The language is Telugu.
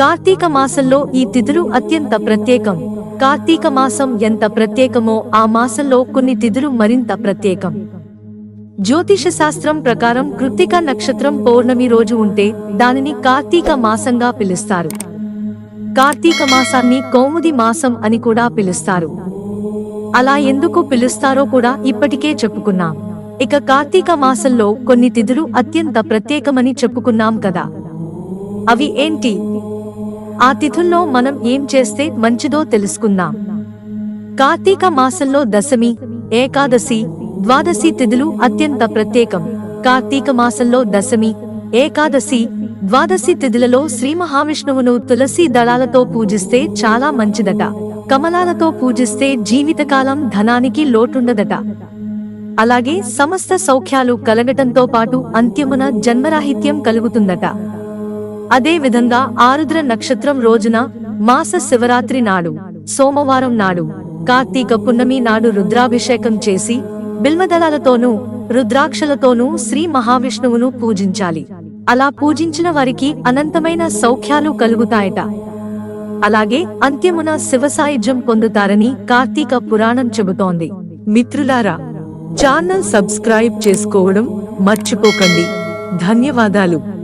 కార్తీక మాసంలో ఈ తిథులు అత్యంత ప్రత్యేకం. కార్తీక మాసం ఎంత ప్రత్యేకమో ఆ మాసంలో కొన్ని తిథులు మరింత ప్రత్యేకం. జ్యోతిష శాస్త్రం ప్రకారం కృత్తిక నక్షత్రం పౌర్ణమి రోజు ఉంటే దానిని కార్తీక మాసంగా పిలుస్తారు. కార్తీక మాసాన్ని కౌముది మాసం అని కూడా పిలుస్తారు. అలా ఎందుకు పిలుస్తారో కూడా ఇప్పటికే చెప్పుకున్నాం. ఇక కార్తీక మాసంలో కొన్ని తిథులు అత్యంత ప్రత్యేకమని చెప్పుకున్నాం కదా. అవి ఏంటి? ఆ తిథుల్లో మనం ఏం చేస్తే మంచిదో తెలుసుకుందాం. కార్తీక మాసంలో దశమి ఏకాదశి ద్వాదశి తిథులు అత్యంత ప్రత్యేకం. కార్తీక మాసంలో దశమి ఏకాదశి ద్వాదశి తిథులలో శ్రీ మహావిష్ణువును తులసి దళాలతో పూజిస్తే చాలా మంచిదట. కమలాలతో పూజిస్తే జీవితకాలం ధనానికి లోటుండదట. అలాగే సమస్త సౌఖ్యాలు కలగటంతో పాటు అంత్యమున జన్మరాహిత్యం కలుగుతుందట. అదే విధంగా ఆరుద్ర నక్షత్రం రోజున మాస శివరాత్రి నాడు సోమవారం నాడు కార్తీక పున్నమి నాడు రుద్రాభిషేకం చేసి బిల్వదళాలతోనూ రుద్రాక్షలతోనూ శ్రీ మహావిష్ణువును పూజించాలి. అలా పూజించిన వారికి అనంతమైన సౌఖ్యాలు కలుగుతాయట. అలాగే అంత్యమున శివసాయుజ్యం పొందుతారని కార్తీక పురాణం చెబుతోంది. మిత్రులారా ఛానల్ సబ్స్క్రైబ్ చేసుకోవడం మర్చిపోకండి. ధన్యవాదాలు.